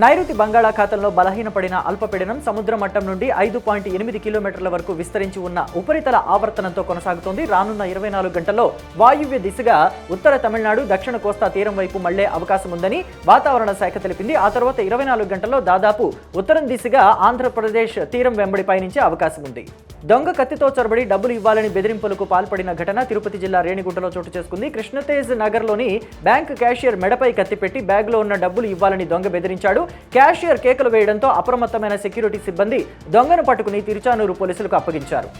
నైరుతి బంగాళాఖాతంలో బలహీనపడిన అల్పపీడనం సముద్ర మట్టం నుండి ఐదు పాయింట్ ఎనిమిది కిలోమీటర్ల వరకు విస్తరించి ఉన్న ఉపరితల ఆవర్తనంతో కొనసాగుతోంది. రానున్న ఇరవై నాలుగు గంటల్లో వాయువ్య దిశగా ఉత్తర తమిళనాడు దక్షిణ కోస్తా తీరం వైపు మళ్ళే అవకాశం ఉందని వాతావరణ శాఖ తెలిపింది. ఆ తర్వాత ఇరవై నాలుగు గంటల్లో దాదాపు ఉత్తరం దిశగా ఆంధ్రప్రదేశ్ తీరం వెంబడి పయనించే అవకాశం ఉంది. దొంగ కత్తితో చొరబడి డబ్బులు ఇవ్వాలని బెదిరింపులకు పాల్పడిన ఘటన తిరుపతి జిల్లా రేణిగుంటలో చోటు చేసుకుంది. కృష్ణతేజ్ నగర్లోని బ్యాంక్ క్యాషియర్ మెడపై కత్తిపెట్టి బ్యాగ్లో ఉన్న డబ్బులు ఇవ్వాలని దొంగ బెదిరించాడు. క్యాషియర్ కేకలు వేయడంతో అప్రమత్తమైన సెక్యూరిటీ సిబ్బంది దొంగను పట్టుకుని తిరుచానూరు పోలీసులకు అప్పగించారు.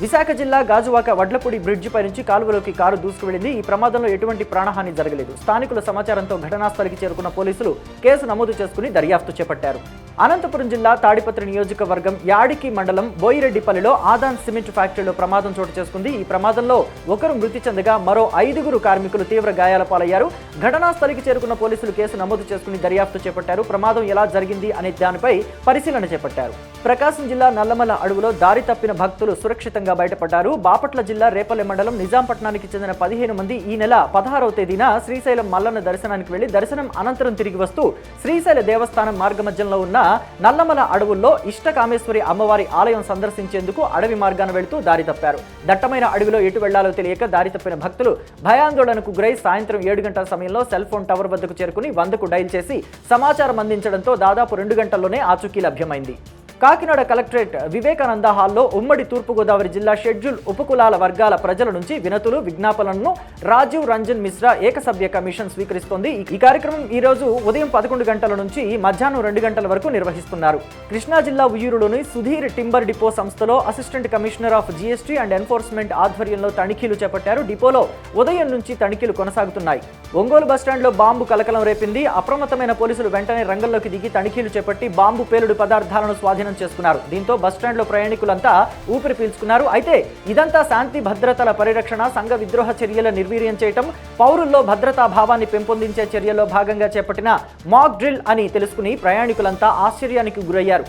విశాఖ జిల్లా గాజువాక వడ్లపూడి బ్రిడ్జిపై పై నుంచి కాలువలోకి కారు దూసుకువెళ్ళింది ఈ ప్రమాదంలో ఎటువంటి ప్రాణహాని జరగలేదు. స్థానికుల సమాచారంతో ఘటనాస్థలికి చేరుకున్న పోలీసులు కేసు నమోదు చేసుకుని దర్యాప్తు చేపట్టారు. అనంతపురం జిల్లా తాడిపత్రి నియోజకవర్గం యాడికి మండలం బోయిరెడ్డిపల్లిలో ఆదాన్ సిమెంట్ ఫ్యాక్టరీలో ప్రమాదం చోటు చేసుకుంది. ఈ ప్రమాదంలో ఒకరు మృతి చెందగా మరో ఐదుగురు కార్మికులు తీవ్ర గాయాల పాలయ్యారు. ఘటనా స్థలికి చేరుకున్న పోలీసులు కేసు నమోదు చేసుకుని దర్యాప్తు చేపట్టారు. ప్రమాదం ఎలా జరిగింది అనే దానిపై పరిశీలన చేపట్టారు. ప్రకాశం జిల్లా నల్లమల అడవులో దారి తప్పిన భక్తులు సురక్షితంగా బయటపడ్డారు. బాపట్ల జిల్లా రేపల్లె మండలం నిజాంపట్నానికి చెందిన పదిహేను మంది ఈ నెల పదహారవ తేదీన శ్రీశైలం మల్లన్న దర్శనానికి వెళ్ళి దర్శనం అనంతరం తిరిగి వస్తూ శ్రీశైల దేవస్థానం మార్గమధ్యంలో ఉన్న నల్లమల అడవుల్లో ఇష్టకామేశ్వరి అమ్మవారి ఆలయం సందర్శించేందుకు అడవి మార్గాన వెళుతూ దారి తప్పారు. దట్టమైన అడవిలో ఎటు వెళ్ళాలో తెలియక దారి తప్పిన భక్తులు భయాందోళనకు గురై సాయంత్రం ఏడు గంటల సమయంలో సెల్ ఫోన్ టవర్ వద్దకు చేరుకుని వందకు డైల్ చేసి సమాచారం అందించడంతో దాదాపు రెండు గంటల్లోనే ఆచూకీ లభ్యమైంది. కాకినాడ కలెక్టరేట్ వివేకానంద హాల్లో ఉమ్మడి తూర్పుగోదావరి జిల్లా షెడ్యూల్ ఉపకులాల వర్గాల ప్రజల నుంచి వినతులు విజ్ఞాపనలను రాజీవ్ రంజన్ మిశ్రా ఏకసభ్య కమిషన్ స్వీకరిస్తోంది. ఈ కార్యక్రమం ఈ రోజు ఉదయం పదకొండు గంటల నుంచి మధ్యాహ్నం రెండు గంటల వరకు నిర్వహిస్తున్నారు. కృష్ణా జిల్లా ఉయ్యూరులోని సుధీర్ టింబర్ డిపో సంస్థలో assistant commissioner of GST and enforcement ఆధ్వర్యంలో తనిఖీలు చేపట్టారు. డిపోలో ఉదయం నుంచి తనిఖీలు కొనసాగుతున్నాయి. ఒంగోలు బస్టాండ్లో బాంబు కలకలం రేపింది. అప్రమత్తమైన పోలీసులు వెంటనే రంగంలోకి దిగి తనిఖీలు చేపట్టి బాంబు పేలుడు పదార్థాలను స్వాధీనం చేసుకున్నారు. దీంతో బస్ బస్టాండ్లో ప్రయాణికులంతా ఊపిరి పీల్చుకున్నారు. అయితే ఇదంతా శాంతి భద్రతల పరిరక్షణ సంఘ విద్రోహ చర్యల నిర్వీర్యం చేయటం పౌరుల్లో భద్రతా భావాన్ని పెంపొందించే చర్యల్లో భాగంగా చేపట్టిన మాక్ డ్రిల్ అని తెలుసుకుని ప్రయాణికులంతా ఆశ్చర్యానికి గురయ్యారు.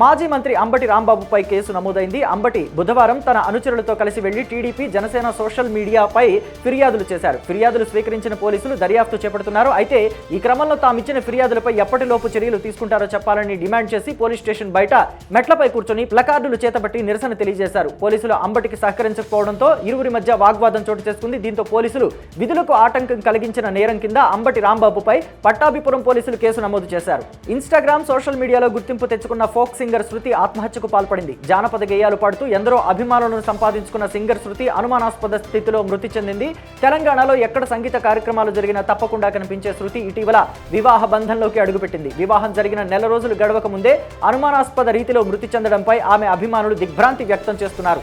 మాజీ మంత్రి అంబటి రాంబాబుపై కేసు నమోదైంది. అంబటి బుధవారం తన అనుచరులతో కలిసి వెళ్ళి టీడీపీ జనసేన సోషల్ మీడియాపై ఫిర్యాదులు చేశారు. ఫిర్యాదులు స్వీకరించిన పోలీసులు దర్యాప్తు చేపడుతున్నారు. అయితే ఈ క్రమంలో తాము ఇచ్చిన ఫిర్యాదులపై ఎప్పటిలోపు చర్యలు తీసుకుంటారో చెప్పాలని డిమాండ్ చేసి పోలీస్ స్టేషన్ బయట మెట్లపై కూర్చొని ప్లకార్డులు చేతబట్టి నిరసన తెలియజేశారు. పోలీసులు అంబటికి సహకరించకపోవడంతో ఇరువురి మధ్య వాగ్వాదం చోటు చేసుకుంది. దీంతో పోలీసులు విధులకు ఆటంకం కలిగించిన నేరం కింద అంబటి రాంబాబుపై పట్టాభిపురం పోలీసులు కేసు నమోదు చేశారు. ఇన్స్టాగ్రామ్ సోషల్ మీడియాలో గుర్తింపు తెచ్చుకున్న ఫోక్ సింగర్ శృతి ఆత్మహత్యకు పాల్పడింది. జానపద గేయాలు పాడుతూ ఎందరో అభిమానులను సంపాదించుకున్న సింగర్ శృతి అనుమానాస్పద స్థితిలో మృతి చెందింది. తెలంగాణలో ఎక్కడ సంగీత కార్యక్రమాలు జరిగినా తప్పకుండా కనిపించే శృతి ఇటీవల వివాహ బంధంలోకి అడుగుపెట్టింది. వివాహం జరిగిన నెల రోజులు గడవక ముందే అనుమానాస్పద రీతిలో మృతి చెందడంపై ఆమె అభిమానులు దిగ్భ్రాంతి వ్యక్తం చేస్తున్నారు.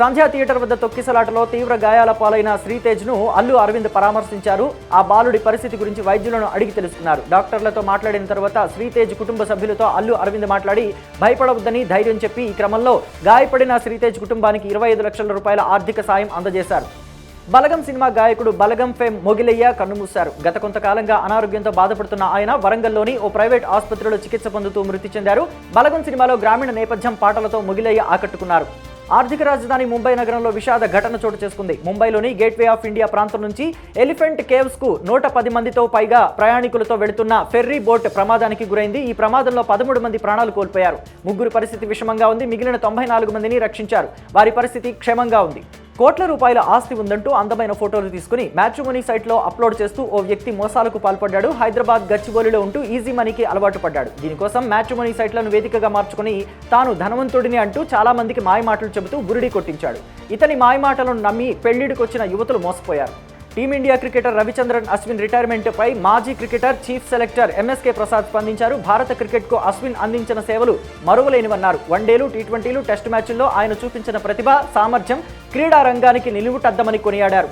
సంధ్యా థియేటర్ వద్ద తొక్కిసలాటలో తీవ్ర గాయాల పాలైన శ్రీతేజ్ను అల్లు అరవింద్ పరామర్శించారు. ఆ బాలుడి పరిస్థితి గురించి వైద్యులను అడిగి తెలుసుకున్నారు. డాక్టర్లతో మాట్లాడిన తర్వాత శ్రీతేజ్ కుటుంబ సభ్యులతో అల్లు అరవింద్ మాట్లాడి భయపడవద్దని ధైర్యం చెప్పి ఈ క్రమంలో గాయపడిన శ్రీతేజ్ కుటుంబానికి ఇరవై ఐదు లక్షల రూపాయల ఆర్థిక సాయం అందజేశారు. బలగం సినిమా గాయకుడు బలగం ఫేమ్ మొగిలయ్య కన్నుమూశారు. గత కొంతకాలంగా అనారోగ్యంతో బాధపడుతున్న ఆయన వరంగల్లోని ఓ ప్రైవేట్ ఆసుపత్రిలో చికిత్స పొందుతూ మృతి చెందారు. బలగం సినిమాలో గ్రామీణ నేపథ్యం పాటలతో మొగిలయ్య ఆకట్టుకున్నారు. ఆర్థిక రాజధాని ముంబై నగరంలో విషాద ఘటన చోటు చేసుకుంది. ముంబైలోని గేట్వే ఆఫ్ ఇండియా ప్రాంతం నుంచి ఎలిఫెంట్ కేవ్స్కు నూట పది మందితో పైగా ప్రయాణికులతో వెళుతున్న ఫెర్రీ బోట్ ప్రమాదానికి గురైంది. ఈ ప్రమాదంలో పదమూడు మంది ప్రాణాలు కోల్పోయారు. ముగ్గురు పరిస్థితి విషమంగా ఉంది. మిగిలిన తొంభై నాలుగు మందిని రక్షించారు. వారి పరిస్థితి క్షేమంగా ఉంది. కోట్ల రూపాయల ఆస్తి ఉందంటూ అందమైన ఫోటోలు తీసుకుని మ్యాట్రిమోనీ సైట్లో అప్లోడ్ చేస్తూ ఓ వ్యక్తి మోసాలకు పాల్పడ్డాడు. హైదరాబాద్ గచ్చిబౌలిలో ఉంటూ ఈజీ మనీకి అలవాటు పడ్డాడు. దీనికోసం మ్యాట్రిమోనీ సైట్లను వేదికగా మార్చుకుని తాను ధనవంతుడిని అంటూ చాలా మందికి మాయమాటలు చెబుతూ బురిడి కొట్టించాడు. ఇతని మాయమాటలను నమ్మి పెళ్ళిడికొచ్చిన యువతులు మోసపోయారు. Team India cricketer Ravichandran Ashwin retirement పై మాజీ cricketer chief selector MSK Prasad స్పందించారు. భారత క్రికెట్కు అశ్విన్ అందించిన సేవలు మరువలేనివన్నారు. వన్డేలు టీ ట్వంటీలు టెస్ట్ మ్యాచ్ల్లో ఆయన చూపించిన ప్రతిభ సామర్థ్యం క్రీడా రంగానికి నిలువుటద్దమని కొనియాడారు.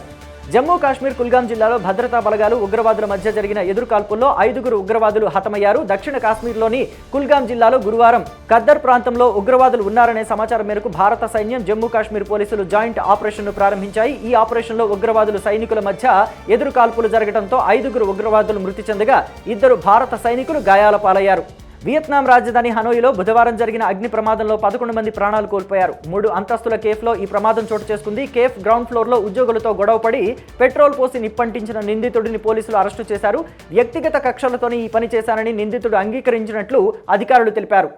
జమ్మూ కాశ్మీర్ కుల్గాం జిల్లాలో భద్రతా బలగాలు ఉగ్రవాదుల మధ్య జరిగిన ఎదురుకాల్పుల్లో ఐదుగురు ఉగ్రవాదులు హతమయ్యారు. దక్షిణ కాశ్మీర్లోని కుల్గాం జిల్లాలో గురువారం ఖద్దర్ ప్రాంతంలో ఉగ్రవాదులు ఉన్నారనే సమాచారం మేరకు భారత సైన్యం జమ్మూ కాశ్మీర్ పోలీసులు జాయింట్ ఆపరేషన్ను ప్రారంభించాయి. ఈ ఆపరేషన్లో ఉగ్రవాదులు సైనికుల మధ్య ఎదురుకాల్పులు జరగడంతో ఐదుగురు ఉగ్రవాదులు మృతి చెందగా ఇద్దరు భారత సైనికులు గాయాల పాలయ్యారు. వియత్నాం రాజధాని హనోయిలో బుధవారం జరిగిన అగ్ని ప్రమాదంలో పదకొండు మంది ప్రాణాలు కోల్పోయారు. మూడు అంతస్తుల కేఫ్లో ఈ ప్రమాదం చోటు చేసుకుంది. కేఫ్ గ్రౌండ్ ఫ్లోర్లో ఉద్యోగులతో గొడవపడి పెట్రోల్ పోసి నిప్పంటించిన నిందితుడిని పోలీసులు అరెస్టు చేశారు. వ్యక్తిగత కక్షలతోనే ఈ పని చేశానని నిందితుడు అంగీకరించినట్లు అధికారులు తెలిపారు.